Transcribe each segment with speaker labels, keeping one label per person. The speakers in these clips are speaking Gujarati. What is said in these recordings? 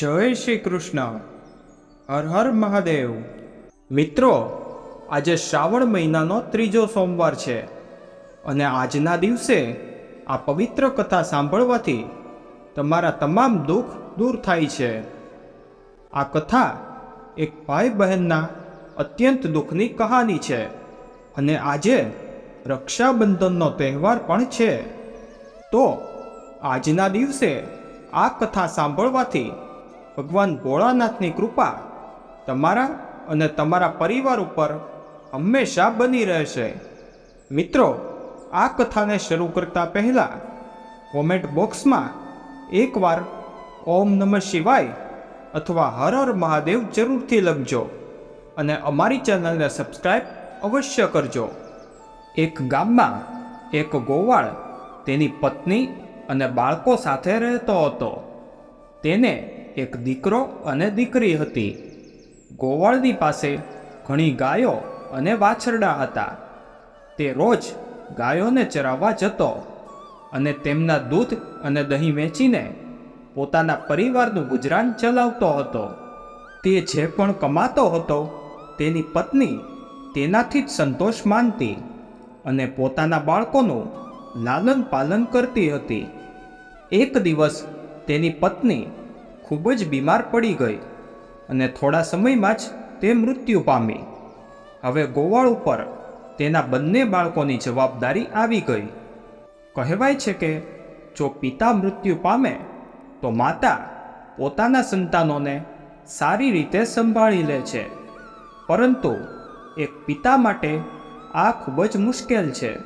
Speaker 1: જય શ્રી કૃષ્ણ. હર હર મહાદેવ. મિત્રો, આજે શ્રાવણ મહિનાનો ત્રીજો સોમવાર છે અને આજના દિવસે આ પવિત્ર કથા સાંભળવાથી તમારા તમામ દુઃખ દૂર થાય છે. આ કથા એક ભાઈ બહેનના અત્યંત દુઃખની કહાની છે અને આજે રક્ષાબંધનનો તહેવાર પણ છે. તો, આજના દિવસે આ કથા સાંભળવાથી ભગવાન ભોળાનાથની કૃપા તમારા અને તમારા પરિવાર ઉપર હંમેશા બની રહેશે. મિત્રો, આ કથાને શરૂ કરતા પહેલા કોમેન્ટ બોક્સમાં એકવાર ઓમ નમઃ શિવાય અથવા હર હર મહાદેવ જરૂરથી લખજો અને અમારી ચેનલને સબસ્ક્રાઈબ અવશ્ય કરજો. એક ગામમાં એક ગોવાળ તેની પત્ની અને બાળકો સાથે રહેતો હતો. તેને એક દીકરો અને દીકરી હતી. ગોવાળની પાસે ઘણી ગાયો અને વાછરડા હતા. તે રોજ ગાયોને ચરાવવા જતો અને તેમના દૂધ અને દહીં વેચીને પોતાના પરિવારનું ગુજરાન ચલાવતો હતો. તે જે પણ કમાતો હતો, તેની પત્ની તેનાથી જ સંતોષ માનતી અને પોતાના બાળકોનું લાલન પાલન કરતી હતી. એક દિવસ તેની પત્ની ખૂબ જ બીમાર પડી ગઈ અને થોડા સમયમાં જ તે મૃત્યુ પામી. હવે ગોવાળ ઉપર તેના બંને બાળકોની જવાબદારી આવી ગઈ. કહેવાય છે કે, જો પિતા મૃત્યુ પામે, તો માતા પોતાના સંતાનોને સારી રીતે સંભાળી લે છે. પરંતુ એક પિતા માટે આ ખૂબ જ મુશ્કેલ છે.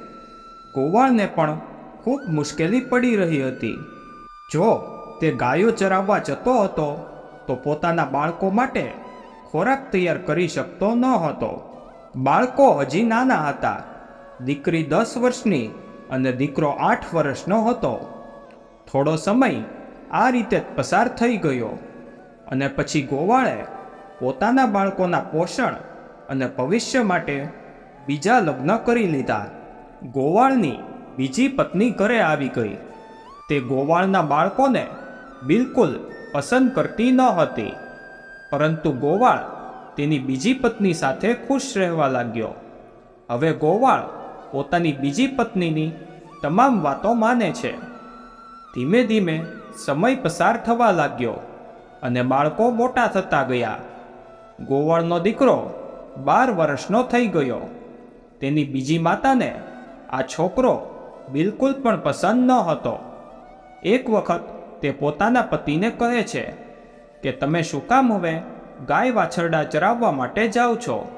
Speaker 1: ગોવાળને પણ ખૂબ મુશ્કેલી પડી રહી હતી. જો તે ગાયો ચરાવવા જતો હતો, તો પોતાના બાળકો માટે ખોરાક તૈયાર કરી શકતો ન હતો. બાળકો હજી નાના હતા. દીકરી દસ વર્ષની અને દીકરો આઠ વર્ષનો હતો. થોડો સમય આ રીતે પસાર થઈ ગયો અને પછી ગોવાળે પોતાના બાળકોના પોષણ અને ભવિષ્ય માટે બીજા લગ્ન કરી લીધા. ગોવાળની બીજી પત્ની ઘરે આવી ગઈ. તે ગોવાળના બાળકોને બિલકુલ પસંદ કરતી ન હતી. પરંતુ ગોવાળ તેની બીજી પત્ની સાથે ખુશ રહેવા લાગ્યો. હવે ગોવાળ પોતાની બીજી પત્નીની તમામ વાતો માને છે. ધીમે ધીમે સમય પસાર થવા લાગ્યો અને બાળકો મોટા થતા ગયા. ગોવાળનો દીકરો બાર વર્ષનો થઈ ગયો. તેની બીજી માતાને આ છોકરો બિલકુલ પણ પસંદ ન હતો. એક વખત તે પોતાના પતિને કહે છે કે તમે શું કામ હવે ગાય વાછરડા ચરાવવા માટે જાઓ છો?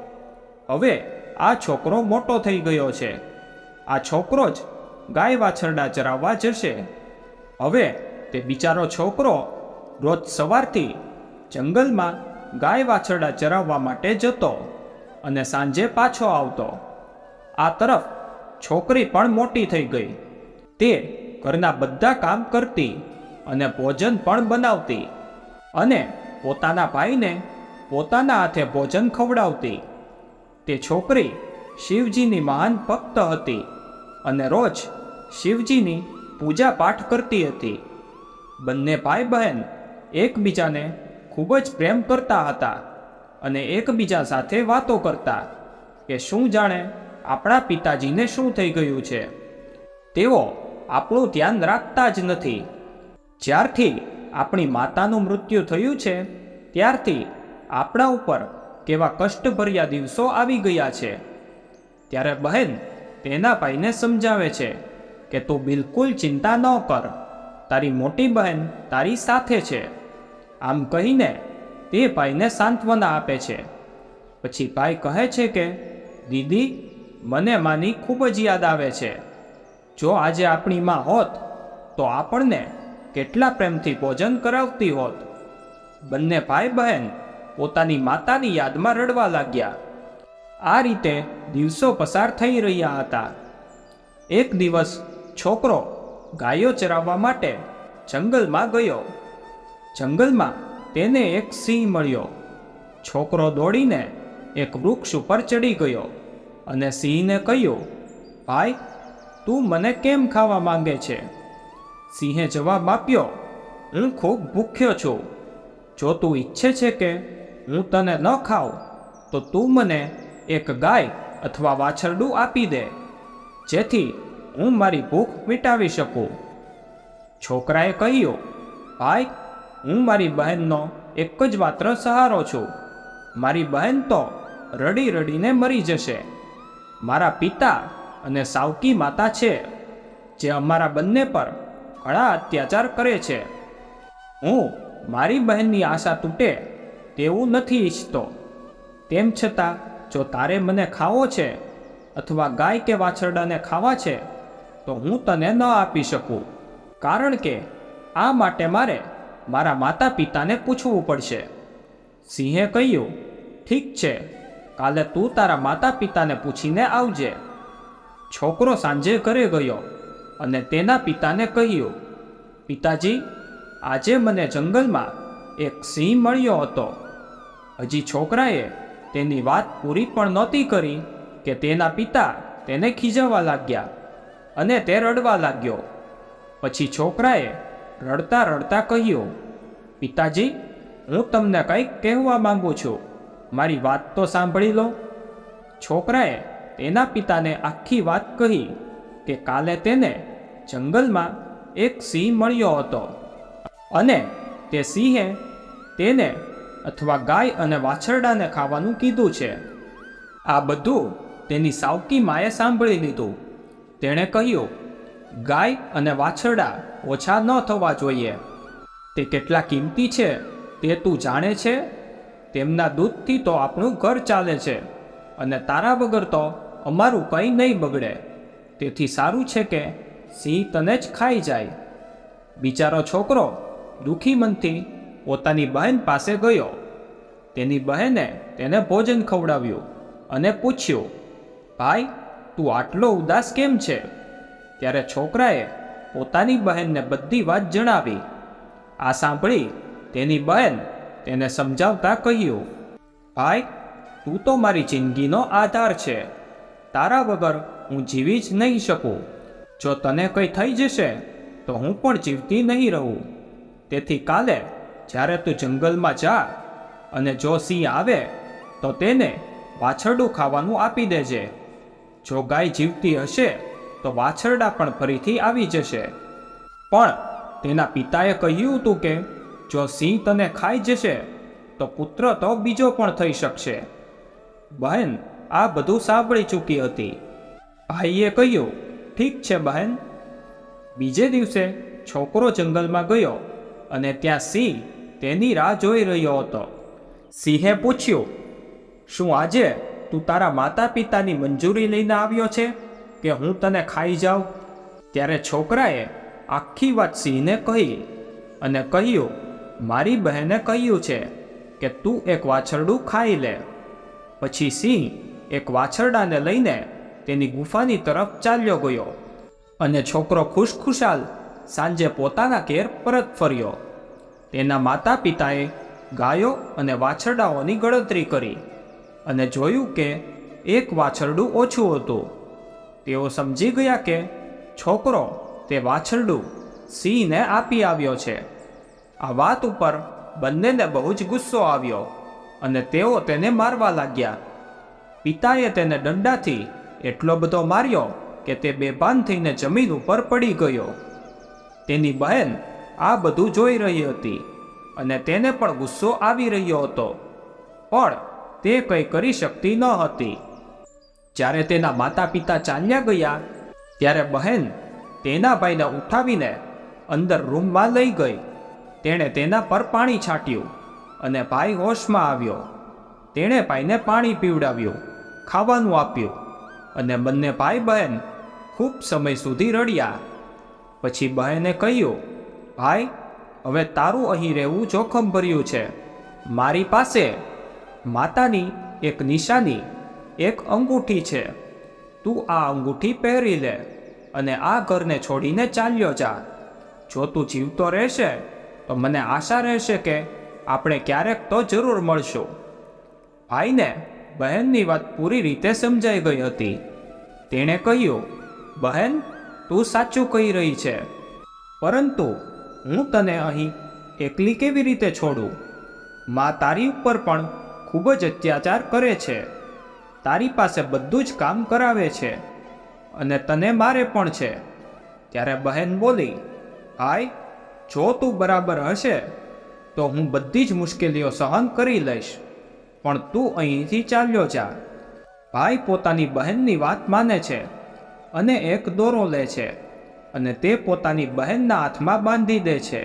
Speaker 1: હવે આ છોકરો મોટો થઈ ગયો છે. આ છોકરો જ ગાય વાછરડા ચરાવવા જશે. હવે તે બિચારો છોકરો રોજ સવારથી જંગલમાં ગાય વાછરડા ચરાવવા માટે જતો અને સાંજે પાછો આવતો. આ તરફ છોકરી પણ મોટી થઈ ગઈ. તે ઘરના બધા કામ કરતી અને ભોજન પણ બનાવતી અને પોતાના ભાઈને પોતાના હાથે ભોજન ખવડાવતી. તે છોકરી શિવજીની મહાન ભક્ત હતી અને રોજ શિવજીની પૂજા પાઠ કરતી હતી. બંને ભાઈ બહેન એકબીજાને ખૂબ જ પ્રેમ કરતા હતા અને એકબીજા સાથે વાતો કરતા કે શું જાણે આપણા પિતાજીને શું થઈ ગયું છે. તેઓ આપણું ધ્યાન રાખતા જ નથી. જ્યારથી આપણી માતાનું મૃત્યુ થયું છે, ત્યારથી આપણા ઉપર કેવા કષ્ટભર્યા દિવસો આવી ગયા છે. ત્યારે બહેન તેના ભાઈને સમજાવે છે કે તું બિલકુલ ચિંતા ન કર, તારી મોટી બહેન તારી સાથે છે. આમ કહીને તે ભાઈને સાંત્વના આપે છે. પછી ભાઈ કહે છે કે, દીદી, મને માની ખૂબ જ યાદ આવે છે. જો આજે આપણી માં હોત તો આપણને કેટલા પ્રેમથી ભોજન કરાવતી હોત? બંને ભાઈ બહેન પોતાની માતાની યાદમાં રડવા લાગ્યા. આ રીતે દિવસો પસાર થઈ રહ્યા હતા. એક દિવસ છોકરો ગાયો ચરાવવા માટે જંગલમાં ગયો. જંગલમાં તેને એક સિંહ મળ્યો. છોકરો દોડીને એક વૃક્ષ ઉપર ચડી ગયો અને સિંહને કહ્યું, ભાઈ, તું મને કેમ ખાવા માંગે છે? સિંહે જવાબ આપ્યો, હું ખૂબ ભૂખ્યો છું. જો તું ઈચ્છે છે કે હું તને ન ખાઉં, તો તું મને એક ગાય અથવા વાછરડું આપી દે, જેથી હું મારી ભૂખ મિટાવી શકું. છોકરાએ કહ્યું, ભાઈ, હું મારી બહેનનો એક જ માત્ર સહારો છું. મારી બહેન તો રડી રડીને મરી જશે. મારા પિતા અને સાવકી માતા છે, જે અમારા બંને પર ઘણા અત્યાચાર કરે છે. હું મારી બહેનની આશા તૂટે તેવું નથી ઈચ્છતો. તેમ છતાં, જો તારે મને ખાવો છે અથવા ગાય કે વાછરડાને ખાવા છે, તો હું તને ન આપી શકું. કારણ કે આ માટે મારે મારા માતા પિતાને પૂછવું પડશે. સિંહે કહ્યું, ઠીક છે, કાલે તું તારા માતા પિતાને પૂછીને આવજે. છોકરો સાંજે ઘરે ગયો. અને તેના પિતાને કહ્યું, પિતાજી, આજે મને જંગલમાં એક સિંહ મળ્યો હતો. હજી છોકરાએ તેની વાત પૂરી પણ નહોતી કરી કે તેના પિતા તેને ખીજવવા લાગ્યા અને તે રડવા લાગ્યો. પછી છોકરાએ રડતા રડતા કહ્યું, પિતાજી, હું તમને કંઈક કહેવા માંગુ છું. મારી વાત તો સાંભળી લો. છોકરાએ તેના પિતાને આખી વાત કહી કે કાલે તેને જંગલમાં એક સિંહ મળ્યો હતો. અને તે સિંહે તેને અથવા ગાય અને વાછરડાને ખાવાનું કીધું છે. આ બધું તેની સાવકી માએ સાંભળી લીધું. તેણે કહ્યું, ગાય અને વાછરડા ઓછા ન થવા જોઈએ. તે કેટલા કિંમતી છે તે તું જાણે છે? તેમના દૂધથી તો આપણું ઘર ચાલે છે અને તારા વગર તો અમારું કંઈ નહીં બગડે. તેથી સારું છે કે સિંહ તને જ ખાઈ જાય. બિચારો છોકરો દુઃખી મનથી પોતાની બહેન પાસે ગયો. તેની બહેને તેને ભોજન ખવડાવ્યું અને પૂછ્યું, ભાઈ, તું આટલો ઉદાસ કેમ છે? ત્યારે છોકરાએ પોતાની બહેનને બધી વાત જણાવી. આ સાંભળી તેની બહેન તેને સમજાવતા કહ્યું, ભાઈ, તું તો મારી જિંદગીનો આધાર છે. તારા વગર હું જીવી જ નહીં શકું. જો તને કંઈ થઈ જશે, તો હું પણ જીવતી નહીં રહું. તેથી કાલે, જ્યારે તું જંગલમાં જા અને જો સિંહ આવે, તો તેને વાછરડું ખાવાનું આપી દેજે. જો ગાય જીવતી હશે, તો વાછરડા પણ ફરીથી આવી જશે. પણ તેના પિતાએ કહ્યું હતું કે, જો સિંહ તને ખાઈ જશે, તો પુત્ર તો બીજો પણ થઈ શકશે. બહેન, આ બધું સાંભળી ચૂકી હતી. ભાઈએ કહ્યું, ઠીક છે બહેન. બીજે દિવસે છોકરો જંગલમાં ગયો અને ત્યાં સિંહ તેની રાહ જોઈ રહ્યો હતો. સિંહે પૂછ્યું, શું આજે તું તારા માતા પિતાની મંજૂરી લઈને આવ્યો છે કે હું તને ખાઈ જાઉં? ત્યારે છોકરાએ આખી વાત સિંહને કહી અને કહ્યું, મારી બહેને કહ્યું છે કે તું એક વાછરડું ખાઈ લે. પછી સિંહ એક વાછરડાને લઈને તેની ગુફાની તરફ ચાલ્યો ગયો અને છોકરો ખુશખુશાલ સાંજે પોતાના ઘેર પરત ફર્યો. તેના માતા પિતાએ ગાયો અને વાછરડાઓની ગણતરી કરી અને જોયું કે એક વાછરડું ઓછું હતું. તેઓ સમજી ગયા કે છોકરો તે વાછરડું સિંહને આપી આવ્યો છે. આ વાત ઉપર બંનેને બહુ જ ગુસ્સો આવ્યો અને તેઓ તેને મારવા લાગ્યા. પિતાએ તેને દંડાથી એટલો બધો માર્યો કે તે બેભાન થઈને જમીન ઉપર પડી ગયો. તેની બહેન આ બધું જોઈ રહી હતી અને તેને પણ ગુસ્સો આવી રહ્યો હતો. પણ તે કંઈ કરી શકતી ન હતી. જ્યારે તેના માતા પિતા ચાલ્યા ગયા, ત્યારે બહેન તેના ભાઈને ઉઠાવીને અંદર રૂમમાં લઈ ગઈ. તેણે તેના પર પાણી છાંટ્યું અને ભાઈ હોશમાં આવ્યો. તેણે ભાઈને પાણી પીવડાવ્યું, ખાવાનું આપ્યું. અને બંને ભાઈ બહેન ખૂબ સમય સુધી રડ્યા. પછી બહેને કહ્યું, ભાઈ, હવે તારું અહીં રહેવું જોખમ ભર્યું છે. મારી પાસે માતાની એક નિશાની, એક અંગૂઠી છે. તું આ અંગૂઠી પહેરી લે અને આ ઘરને છોડીને ચાલ્યો જા. જો તું જીવતો રહેશે, તો મને આશા રહેશે કે આપણે ક્યારેક તો જરૂર મળશું. ભાઈને બહેનની વાત પૂરી રીતે સમજાઈ ગઈ હતી. તેણે કહ્યું, બહેન, તું સાચું કહી રહી છે. પરંતુ હું તને અહીં એકલી કેવી રીતે છોડું? માં તારી ઉપર પણ ખૂબ જ અત્યાચાર કરે છે. તારી પાસે બધું જ કામ કરાવે છે અને તને મારે પણ છે. ત્યારે બહેન બોલી, ભાઈ, જો તું બરાબર હશે, તો હું બધી જ મુશ્કેલીઓ સહન કરી લઈશ. પણ તું અહીંથી ચાલ્યો જા. ભાઈ પોતાની બહેનની વાત માને છે અને એક દોરો લે છે અને તે પોતાની બહેનના હાથમાં બાંધી દે છે.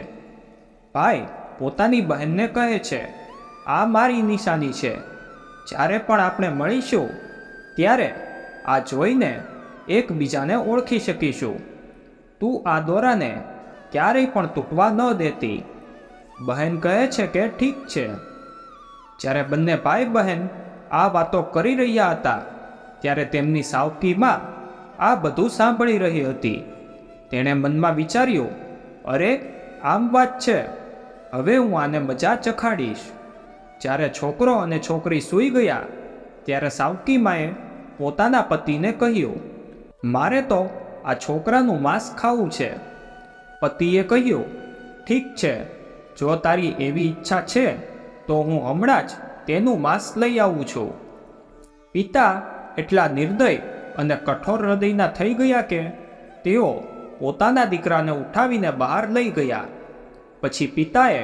Speaker 1: ભાઈ પોતાની બહેનને કહે છે, આ મારી નિશાની છે. જ્યારે પણ આપણે મળીશું, ત્યારે આ જોઈને એકબીજાને ઓળખી શકીશું. તું આ દોરાને ક્યારેય પણ તૂટવા ન દેતી. બહેન કહે છે કે ઠીક છે. જ્યારે બંને ભાઈ બહેન આ વાતો કરી રહ્યા હતા, ત્યારે તેમની સાવકીમાં આ બધું સાંભળી રહી હતી. તેણે મનમાં વિચાર્યું, અરે, આમ વાત છે. હવે હું આને મજા ચખાડીશ. જ્યારે છોકરો અને છોકરી સૂઈ ગયા, ત્યારે સાવકી માએ પોતાના પતિને કહ્યું, મારે તો આ છોકરાનું માંસ ખાવું છે. પતિએ કહ્યું, ઠીક છે. જો તારી એવી ઈચ્છા છે તો હું હમણાં જ તેનું માંસ લઈ આવું છું. પિતા એટલા નિર્દય અને કઠોર હૃદયના થઈ ગયા કે તેઓ પોતાના દીકરાને ઉઠાવીને બહાર લઈ ગયા. પછી પિતાએ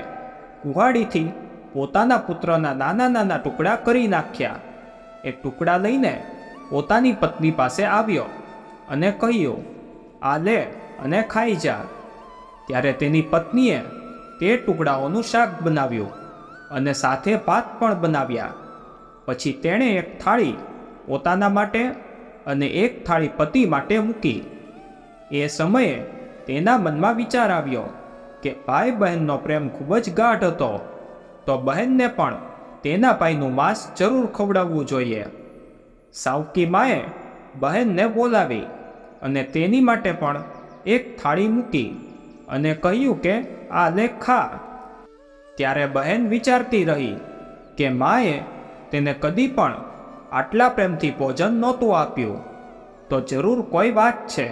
Speaker 1: કુહાડીથી પોતાના પુત્રના નાના નાના ટુકડા કરી નાખ્યા. એ ટુકડા લઈને પોતાની પત્ની પાસે આવ્યો અને કહ્યું, આ લે અને ખાઈ જા. ત્યારે તેની પત્નીએ તે ટુકડાઓનું શાક બનાવ્યું. અને સાથે ભાત પણ બનાવ્યા. પછી તેણે એક થાળી પોતાના માટે અને એક થાળી પતિ માટે મૂકી. એ સમયે તેના મનમાં વિચાર આવ્યો કે ભાઈ બહેનનો પ્રેમ ખૂબ જ ગાઢ હતો, તો બહેનને પણ તેના ભાઈનું માંસ જરૂર ખવડાવવું જોઈએ. સાવકી માએ બહેનને બોલાવી અને તેની માટે પણ એક થાળી મૂકી અને કહ્યું કે, આ લે, ખા. ત્યારે બહેન વિચારતી રહી કે માએ તેને કદી પણ આટલા પ્રેમથી ભોજન નહોતું આપ્યું. તો જરૂર કોઈ વાત છે.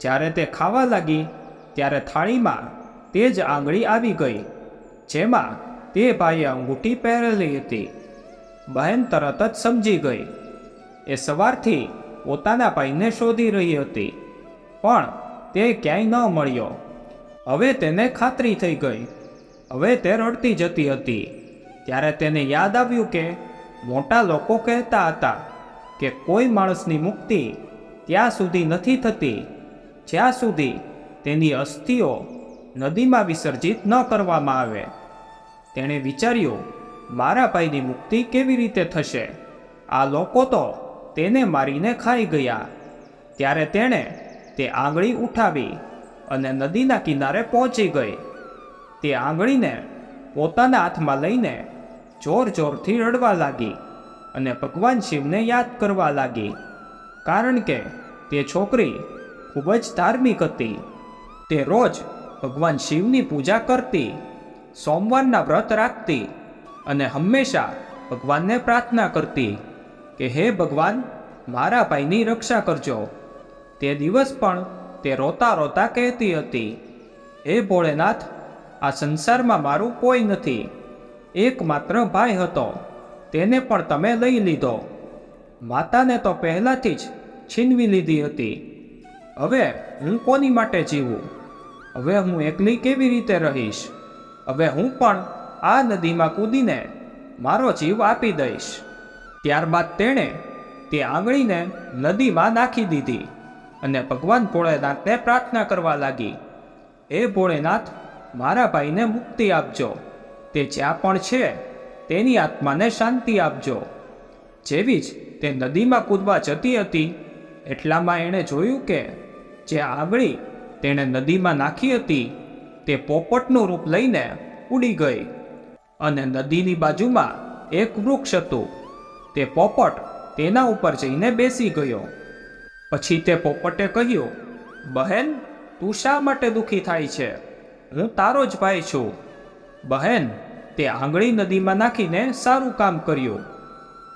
Speaker 1: જ્યારે તે ખાવા લાગી, ત્યારે થાળીમાં તે જ આંગળી આવી ગઈ, જેમાં તે ભાઈએ અંગૂઠી પહેરેલી હતી. બહેન તરત જ સમજી ગઈ. એ સવારથી પોતાના ભાઈને શોધી રહી હતી, પણ તે ક્યાંય ન મળ્યો. હવે તેને ખાતરી થઈ ગઈ. હવે તે રડતી જતી હતી. ત્યારે તેને યાદ આવ્યું કે મોટા લોકો કહેતા હતા કે કોઈ માણસની મુક્તિ ત્યાં સુધી નથી થતી. જ્યાં સુધી તેની અસ્થિઓ નદીમાં વિસર્જિત ન કરવામાં આવે. તેણે વિચાર્યું, મારા ભાઈની મુક્તિ કેવી રીતે થશે? આ લોકો તો તેને મારીને ખાઈ ગયા. ત્યારે તેણે તે આંગળી ઉઠાવી અને નદીના કિનારે પહોંચી ગઈ. તે આંગળીને પોતાના હાથમાં લઈને જોર જોરથી રડવા લાગી અને ભગવાન શિવને યાદ કરવા લાગી. કારણ કે તે છોકરી ખૂબ જ ધાર્મિક હતી. તે રોજ ભગવાન શિવની પૂજા કરતી, સોમવારના વ્રત રાખતી અને હંમેશા ભગવાનને પ્રાર્થના કરતી કે હે ભગવાન, મારા ભાઈની રક્ષા કરજો. તે દિવસ પણ તે રોતા રોતા કહેતી હતી, હે ભોળેનાથ આ સંસારમાં મારું કોઈ નથી. એકમાત્ર ભાઈ હતો. તેને પણ તમે લઈ લીધો. માતાને તો પહેલાંથી જ છીનવી લીધી હતી. હવે હું કોની માટે જીવું? હવે હું એકલી કેવી રીતે રહીશ? હવે હું પણ આ નદીમાં કૂદીને મારો જીવ આપી દઈશ. ત્યારબાદ તેણે તે આંગળીને નદીમાં નાખી દીધી અને ભગવાન ભોળેનાથને પ્રાર્થના કરવા લાગી. એ ભોળેનાથ મારા ભાઈને મુક્તિ આપજો. તે જ્યાં પણ છે, તેની આત્માને શાંતિ આપજો. જેવી જ તે નદીમાં કૂદવા જતી હતી, એટલામાં એણે જોયું કે જે આંગળી તેણે નદીમાં નાખી હતી, તે પોપટનું રૂપ લઈને ઉડી ગઈ અને નદીની બાજુમાં એક વૃક્ષ હતું. તે પોપટ તેના ઉપર જઈને બેસી ગયો. પછી તે પોપટે કહ્યું, બહેન, તું શા માટે દુઃખી થાય છે? હું તારો જ ભાઈ છું. બહેન, તે આંગળી નદીમાં નાખીને સારું કામ કર્યું.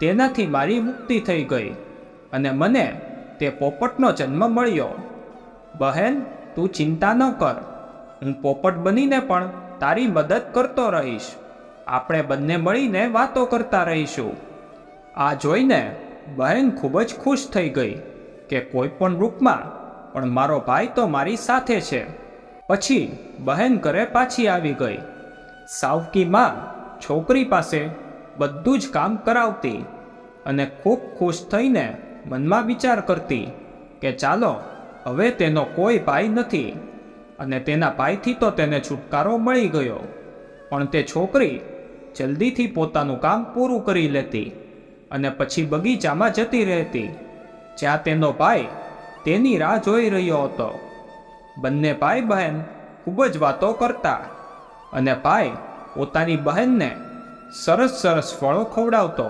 Speaker 1: તેનાથી મારી મુક્તિ થઈ ગઈ અને મને તે પોપટનો જન્મ મળ્યો. બહેન, તું ચિંતા ન કર. હું પોપટ બનીને પણ તારી મદદ કરતો રહીશ. આપણે બંને મળીને વાતો કરતા રહીશું. આ જોઈને બહેન ખૂબ જ ખુશ થઈ ગઈ કે કોઈ પણ રૂપમાં, પણ મારો ભાઈ તો મારી સાથે છે. પછી બહેન ઘરે પાછી આવી ગઈ. સાવકી માં છોકરી પાસે બધું જ કામ કરાવતી અને ખૂબ ખુશ થઈને મનમાં વિચાર કરતી કે ચાલો, હવે તેનો કોઈ ભાઈ નથી અને તેના ભાઈથી તો તેને છુટકારો મળી ગયો. પણ તે છોકરી જલ્દીથી પોતાનું કામ પૂરું કરી લેતી અને પછી બગીચામાં જતી રહેતી. જ્યાં તેનો ભાઈ તેની રાહ જોઈ રહ્યો હતો. બંને ભાઈ બહેન ખૂબ જ વાતો કરતા અને ભાઈ પોતાની બહેનને સરસ સરસ ફળો ખવડાવતો.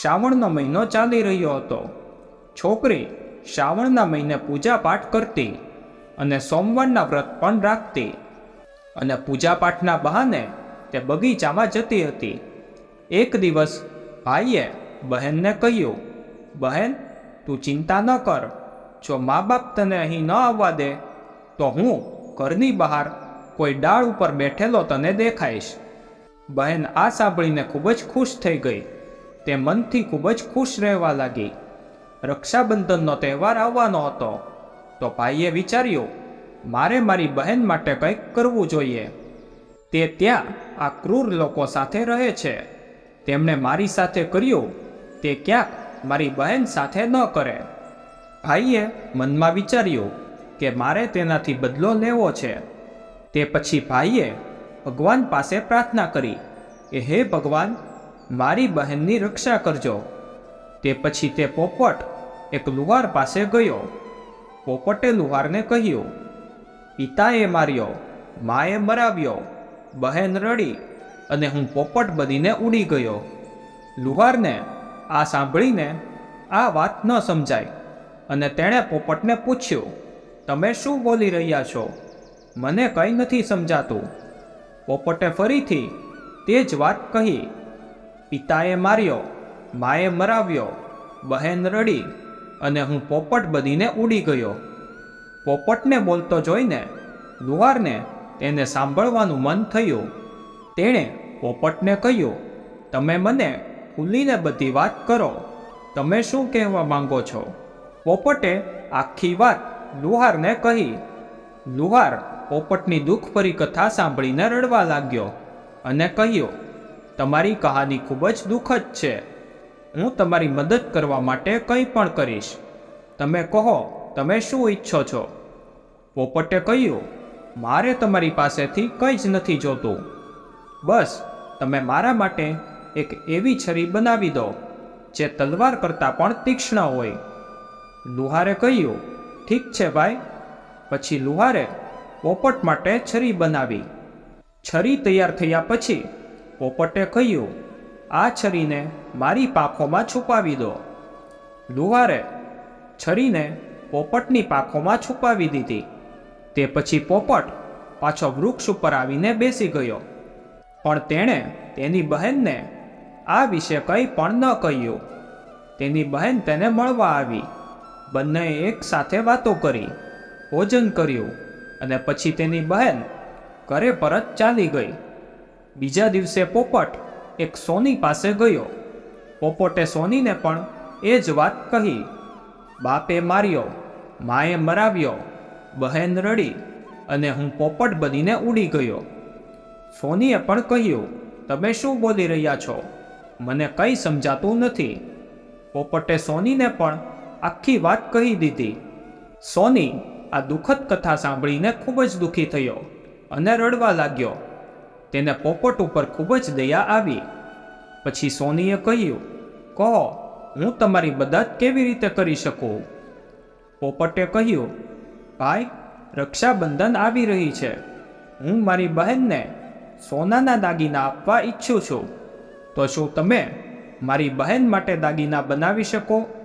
Speaker 1: શ્રાવણનો મહિનો ચાલી રહ્યો હતો. છોકરી શ્રાવણના મહિને પૂજાપાઠ કરતી અને સોમવારના વ્રત પણ રાખતી અને પૂજાપાઠના બહાને તે બગીચામાં જતી હતી. એક દિવસ ભાઈએ બહેનને કહ્યું, બહેન, તું ચિંતા ન કર. જો મા બાપ તને અહીં ન આવવા દે તો હું ઘરની બહાર કોઈ ડાળ ઉપર બેઠેલો તને દેખાઈશ. બહેન આ સાંભળીને ખૂબ જ ખુશ થઈ ગઈ. તે મનથી ખૂબ જ ખુશ રહેવા લાગી. રક્ષાબંધનનો તહેવાર આવવાનો હતો. તો ભાઈએ વિચાર્યું, મારે મારી બહેન માટે કંઈક કરવું જોઈએ. તે ત્યાં આ ક્રૂર લોકો સાથે રહે છે. તેમણે મારી સાથે કર્યું. તે ક્યાંક મારી બહેન સાથે ન કરે. ભાઈએ મનમાં વિચાર્યું કે મારે તેનાથી બદલો લેવો છે. તે પછી ભાઈએ ભગવાન પાસે પ્રાર્થના કરી કે, હે ભગવાન, મારી બહેનની રક્ષા કરજો. તે પછી તે પોપટ એક લુહાર પાસે ગયો. પોપટે લુહારને કહ્યું, પિતાએ માર્યો, માએ મરાવ્યો, બહેન રડી અને હું પોપટ બનીને ઉડી ગયો. લુહારને આ સાંભળીને આ વાત ન સમજાય અને તેણે પોપટને પૂછ્યું તમે શું બોલી રહ્યા છો? મને કંઈ નથી સમજાતું. પોપટે ફરીથી તે જ વાત કહી. પિતાએ માર્યો, માએ મરાવ્યો, બહેન રડી અને હું પોપટ બનીને ઉડી ગયો. પોપટને બોલતો જોઈને લુવારને તેને સાંભળવાનું મન થયું. તેણે પોપટને કહ્યું, તમે મને ખુલીને બધી વાત કરો. તમે શું કહેવા માંગો છો? પોપટે આખી વાત લુહારને કહી, લુહાર પોપટની દુઃખભરી કથા સાંભળીને રડવા લાગ્યો અને કહ્યું, તમારી કહાની ખૂબ જ દુઃખદ છે. હું તમારી મદદ કરવા માટે કંઈ પણ કરીશ. તમે કહો, તમે શું ઈચ્છો છો? પોપટે કહ્યું, મારે તમારી પાસેથી કંઈ જ નથી જોતું. બસ, તમે મારા માટે એક એવી છરી બનાવી દો, જે તલવાર કરતાં પણ તીક્ષ્ણ હોય. લુહારે કહ્યું ઠીક છે ભાઈ. પછી લુહારે પોપટ માટે છરી બનાવી. છરી તૈયાર થયા પછી પોપટે કહ્યું, આ છરીને મારી પાંખોમાં છુપાવી દો. લુહારે છરીને પોપટની પાંખોમાં છુપાવી દીધી. તે પછી પોપટ પાછો વૃક્ષ ઉપર આવીને બેસી ગયો. પણ તેણે તેની બહેનને આ વિશે કંઈ પણ ન કહ્યું. તેની બહેન તેને મળવા આવી. બંનેએ એક સાથે વાતો કરી, ભોજન કર્યું અને પછી તેની બહેન ઘરે પરત ચાલી ગઈ. બીજા દિવસે પોપટ એક સોની પાસે ગયો. પોપટે સોનીને પણ એ જ વાત કહી. બાપે માર્યો, માએ મરાવ્યો, બહેન રડી અને હું પોપટ બનીને ઉડી ગયો. સોનીએ પણ કહ્યું, તમે શું બોલી રહ્યા છો? મને કંઈ સમજાતું નથી. પોપટે સોનીને પણ આખી વાત કહી દીધી. સોની આ દુઃખદ કથા સાંભળીને ખૂબ જ દુઃખી થયો અને રડવા લાગ્યો. તેને પોપટ ઉપર ખૂબ જ દયા આવી. પછી સોનીએ કહ્યું, કહો, હું તમારી મદદ કેવી રીતે કરી શકું? પોપટે કહ્યું, ભાઈ, રક્ષાબંધન આવી રહી છે. હું મારી બહેનને સોનાના દાગીના આપવા ઈચ્છું છું. તો શું તમે મારી બહેન માટે દાગીના બનાવી શકો?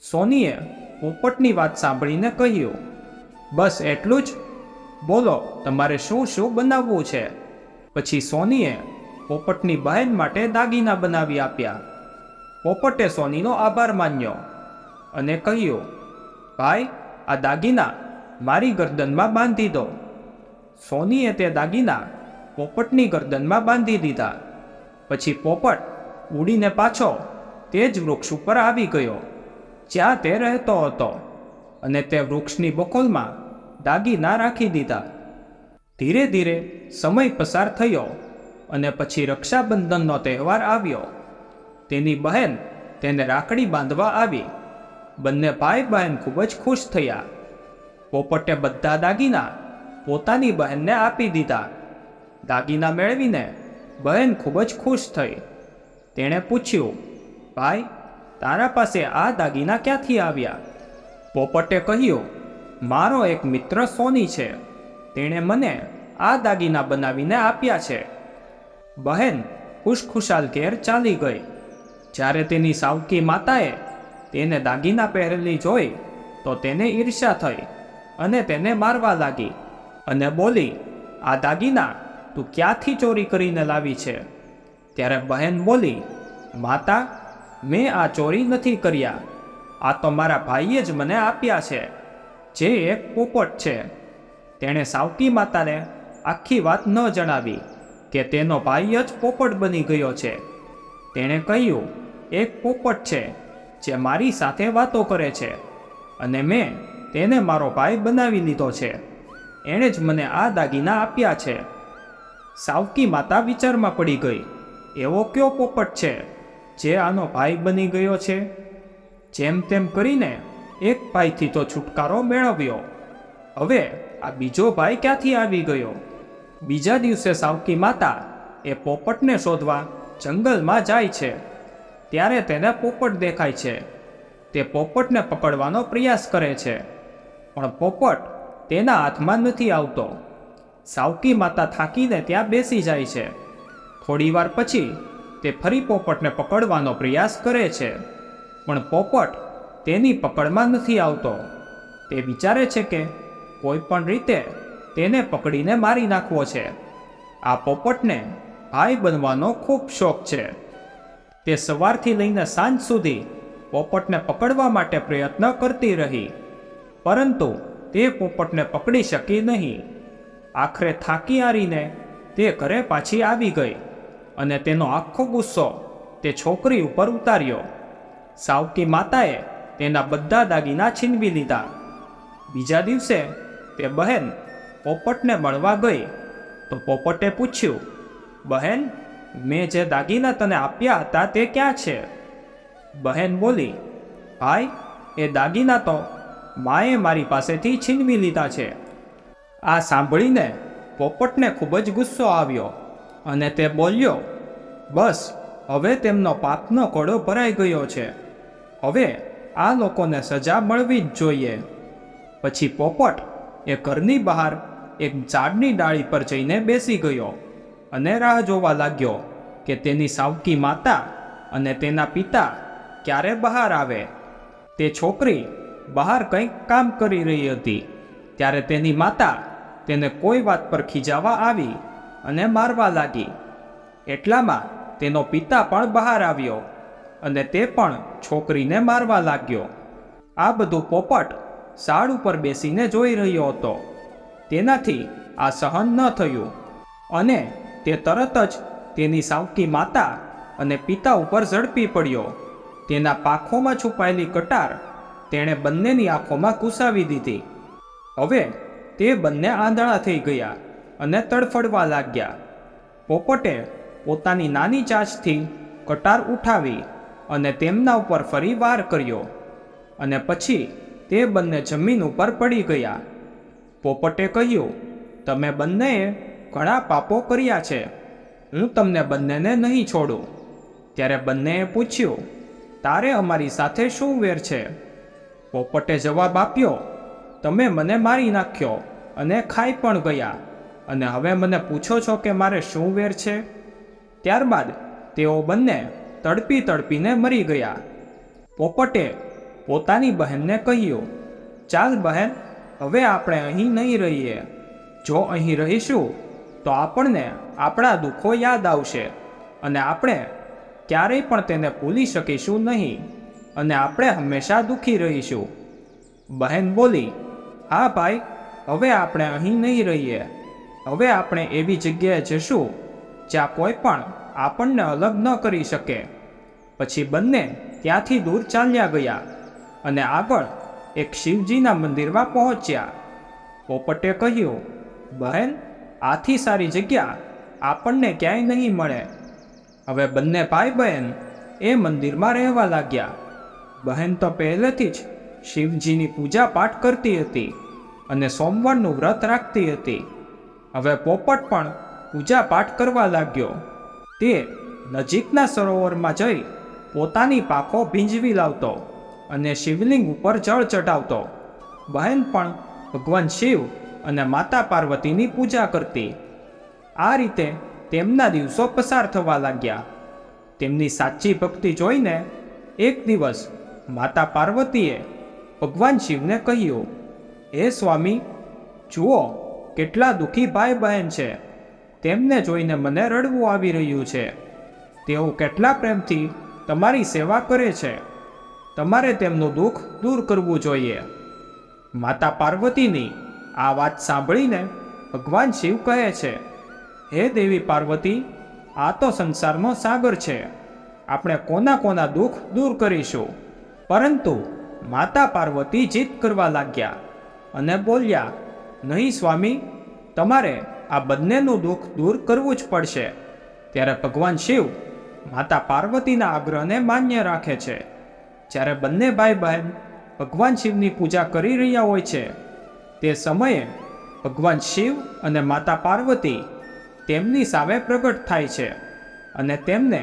Speaker 1: સોનીએ પોપટની વાત સાંભળીને કહ્યું, બસ એટલું જ? બોલો, તમારે શું શું બનાવવું છે? પછી સોનીએ પોપટની બહેન માટે દાગીના બનાવી આપ્યા. પોપટે સોનીનો આભાર માન્યો અને કહ્યું, ભાઈ, આ દાગીના મારી ગરદનમાં બાંધી દો. સોનીએ તે દાગીના પોપટની ગરદનમાં બાંધી દીધા. પછી પોપટ ઉડીને પાછો તે જ વૃક્ષ ઉપર આવી ગયો. જ્યાં તે રહેતો હતો અને તે વૃક્ષની બકોલમાં દાગીના રાખી દીધા. ધીરે ધીરે સમય પસાર થયો અને પછી રક્ષાબંધનનો તહેવાર આવ્યો. તેની બહેન તેને રાખડી બાંધવા આવી. બંને ભાઈ બહેન ખૂબ જ ખુશ થયા. પોપટે બધા દાગીના પોતાની બહેનને આપી દીધા. દાગીના મેળવીને બહેન ખૂબ જ ખુશ થઈ. તેણે પૂછ્યું, ભાઈ તારા પાસે આ દાગીના ક્યાંથી આવ્યા? પોપટે કહ્યું, મારો એક મિત્ર સોની છે. તેણે મને આ દાગીના બનાવીને આપ્યા છે. બહેન ખુશખુશાલ ઘેર ચાલી ગઈ. જ્યારે તેની સાવકી માતાએ તેને દાગીના પહેરેલી જોઈ, તો તેને ઈર્ષ્યા થઈ અને તેને મારવા લાગી અને બોલી, આ દાગીના તું ક્યાંથી ચોરી કરીને લાવી છે? ત્યારે બહેન બોલી, માતા મેં આ ચોરી નથી કર્યા. આ તો મારા ભાઈએ જ મને આપ્યા છે. જે એક પોપટ છે. તેણે સાવકી માતાને આખી વાત ન જણાવી કે તેનો ભાઈ જ પોપટ બની ગયો છે. તેણે કહ્યું, એક પોપટ છે જે મારી સાથે વાતો કરે છે અને મેં તેને મારો ભાઈ બનાવી લીધો છે. એણે જ મને આ દાગીના આપ્યા છે. સાવકી માતા વિચારમાં પડી ગઈ, એવો કયો પોપટ છે? જે આનો ભાઈ બની ગયો છે, જેમ તેમ કરીને એક ભાઈથી તો છુટકારો મેળવ્યો. હવે આ બીજો ભાઈ ક્યાંથી આવી ગયો? બીજા દિવસે સાવકી માતા એ પોપટને શોધવા જંગલમાં જાય છે. ત્યારે તેને પોપટ દેખાય છે. તે પોપટને પકડવાનો પ્રયાસ કરે છે. પણ પોપટ તેના હાથમાં નથી આવતો. સાવકી માતા થાકીને ત્યાં બેસી જાય છે. થોડીવાર પછી તે ફરી પોપટને પકડવાનો પ્રયાસ કરે છે. પણ પોપટ તેની પકડમાં નથી આવતો. તે વિચારે છે કે કોઈ પણ રીતે તેને પકડીને મારી નાખવો છે. આ પોપટને ભાઈ બનવાનો ખૂબ શોખ છે. તે સવારથી લઈને સાંજ સુધી પોપટને પકડવા માટે પ્રયત્ન કરતી રહી. પરંતુ તે પોપટને પકડી શકી નહીં. આખરે થાકી હારીને તે ઘરે પાછી આવી ગઈ. અને તેનો આખો ગુસ્સો તે છોકરી ઉપર ઉતાર્યો. સાવકી માતાએ તેના બધા દાગીના છીનવી લીધા. બીજા દિવસે તે બહેન પોપટને મળવા ગઈ. તો પોપટે પૂછ્યું, બહેન, મેં જે દાગીના તને આપ્યા હતા તે ક્યાં છે? બહેન બોલી, ભાઈ, એ દાગીના તો માએ મારી પાસેથી છીનવી લીધા છે. આ સાંભળીને પોપટને ખૂબ જ ગુસ્સો આવ્યો. અને તે બોલ્યો, બસ, હવે તેમનો પાપનો કોડો ભરાઈ ગયો છે. હવે આ લોકોને સજા મળવી જ જોઈએ. પછી પોપટ એ ઘરની બહાર એક ઝાડની ડાળી પર જઈને બેસી ગયો અને રાહ જોવા લાગ્યો કે તેની સાવકી માતા અને તેના પિતા ક્યારે બહાર આવે. તે છોકરી બહાર કંઈક કામ કરી રહી હતી, ત્યારે તેની માતા તેને કોઈ વાત પર ખીજાવા આવી અને મારવા લાગી. એટલામાં તેનો પિતા પણ બહાર આવ્યો અને તે પણ છોકરીને મારવા લાગ્યો. આ બધું પોપટ સાળ ઉપર બેસીને જોઈ રહ્યો હતો. તેનાથી આ સહન ન થયું અને તે તરત જ તેની સાવકી માતા અને પિતા ઉપર ઝડપી પડ્યો. તેના પાંખોમાં છુપાયેલી કટાર તેણે બંનેની આંખોમાં ઘૂસાવી દીધી. હવે તે બંને આંધળા થઈ ગયા. અને તડફડવા લાગ્યા. પોપટે પોતાની નાની ચાંચથી કટાર ઉઠાવી અને તેમના ઉપર ફરી વાર કર્યો અને પછી તે બંને જમીન ઉપર પડી ગયા. પોપટે કહ્યું, તમે બંનેએ ઘણા પાપો કર્યા છે. હું તમને બંનેને નહીં છોડું. ત્યારે બંનેએ પૂછ્યું, તારે અમારી સાથે શું વેર છે? પોપટે જવાબ આપ્યો, તમે મને મારી નાખ્યો અને ખાઈ પણ ગયા. અને હવે મને પૂછો છો કે મારે શું વેર છે? ત્યારબાદ તેઓ બંને તડપી તડપીને મરી ગયા. પોપટે પોતાની બહેનને કહ્યું, ચાલ બહેન, હવે આપણે અહીં નહીં રહીએ. જો અહીં રહીશું, તો આપણને આપણા દુઃખો યાદ આવશે અને આપણે ક્યારેય પણ તેને ભૂલી શકીશું નહીં અને આપણે હંમેશા દુઃખી રહીશું. બહેન બોલી, હા ભાઈ, હવે આપણે અહીં નહીં રહીએ. હવે આપણે એવી જગ્યાએ જશું જ્યાં કોઈ પણ આપણને અલગ ન કરી શકે. પછી બંને ત્યાંથી દૂર ચાલ્યા ગયા અને આગળ એક શિવજીના મંદિરમાં પહોંચ્યા. પોપટે કહ્યું, બહેન, આથી સારી જગ્યા આપણને ક્યાંય નહીં મળે. હવે બંને ભાઈ બહેન એ મંદિરમાં રહેવા લાગ્યા. બહેન તો પહેલેથી જ શિવજીની પૂજા પાઠ કરતી હતી અને સોમવારનું વ્રત રાખતી હતી. હવે પોપટ પણ પૂજા પાઠ કરવા લાગ્યો. તે નજીકના સરોવરમાં જઈ પોતાની પાખો ભીંજવી લાવતો અને શિવલિંગ ઉપર જળ ચઢાવતો. બહેન પણ ભગવાન શિવ અને માતા પાર્વતીની પૂજા કરતી. આ રીતે તેમના દિવસો પસાર થવા લાગ્યા. તેમની સાચી ભક્તિ જોઈને એક દિવસ માતા પાર્વતીએ ભગવાન શિવને કહ્યું, હે સ્વામી, જુઓ કેટલા દુઃખી ભાઈ બહેન છે. તેમને જોઈને મને રડવું આવી રહ્યું છે. તેઓ કેટલા પ્રેમથી તમારી સેવા કરે છે. તમારે તેમનું દુઃખ દૂર કરવું જોઈએ. માતા પાર્વતીની આ વાત સાંભળીને ભગવાન શિવ કહે છે, હે દેવી પાર્વતી, આ તો સંસારનો સાગર છે. આપણે કોના કોના દુઃખ દૂર કરીશું. પરંતુ માતા પાર્વતી જીત કરવા લાગ્યા અને બોલ્યા નહીં સ્વામી, તમારે આ બંનેનું દુઃખ દૂર કરવું જ પડશે. ત્યારે ભગવાન શિવ માતા પાર્વતીના આગ્રહને માન્ય રાખે છે. જ્યારે બંને ભાઈ બહેન ભગવાન શિવની પૂજા કરી રહ્યા હોય છે, તે સમયે ભગવાન શિવ અને માતા પાર્વતી તેમની સામે પ્રગટ થાય છે અને તેમને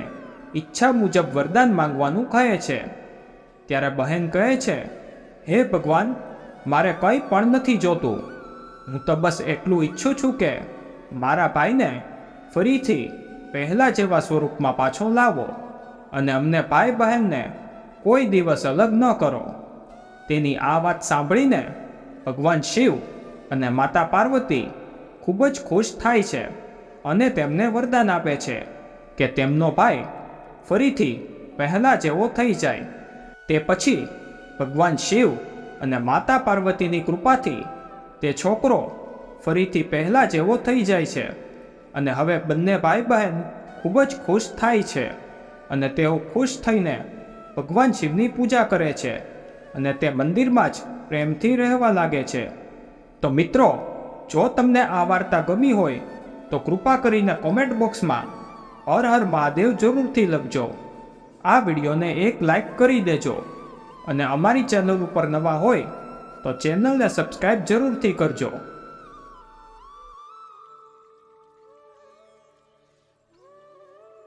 Speaker 1: ઈચ્છા મુજબ વરદાન માંગવાનું કહે છે. ત્યારે બહેન કહે છે, હે ભગવાન, મારે કંઈ પણ નથી જોતું. હું તો બસ એટલું ઈચ્છું છું કે મારા ભાઈને ફરીથી પહેલા જેવા સ્વરૂપમાં પાછો લાવો અને અમને ભાઈ બહેનને કોઈ દિવસ અલગ ન કરો. તેની આ વાત સાંભળીને ભગવાન શિવ અને માતા પાર્વતી ખૂબ જ ખુશ થાય છે અને તેમને વરદાન આપે છે કે તેમનો ભાઈ ફરીથી પહેલાં જેવો થઈ જાય. તે પછી ભગવાન શિવ અને માતા પાર્વતીની કૃપાથી તે છોકરો ફરીથી પહેલાં જેવો થઈ જાય છે અને હવે બંને ભાઈ બહેન ખૂબ જ ખુશ થાય છે અને તેઓ ખુશ થઈને ભગવાન શિવની પૂજા કરે છે અને તે મંદિરમાં જ પ્રેમથી રહેવા લાગે છે. તો મિત્રો, જો તમને આ વાર્તા ગમી હોય, તો કૃપા કરીને કોમેન્ટ બોક્સમાં હર હર મહાદેવ જરૂરથી લખજો. આ વિડીયોને એક લાઈક કરી દેજો અને અમારી ચેનલ ઉપર નવા હોય તો ચેનલને સબસ્ક્રાઈબ જરૂરથી કરજો.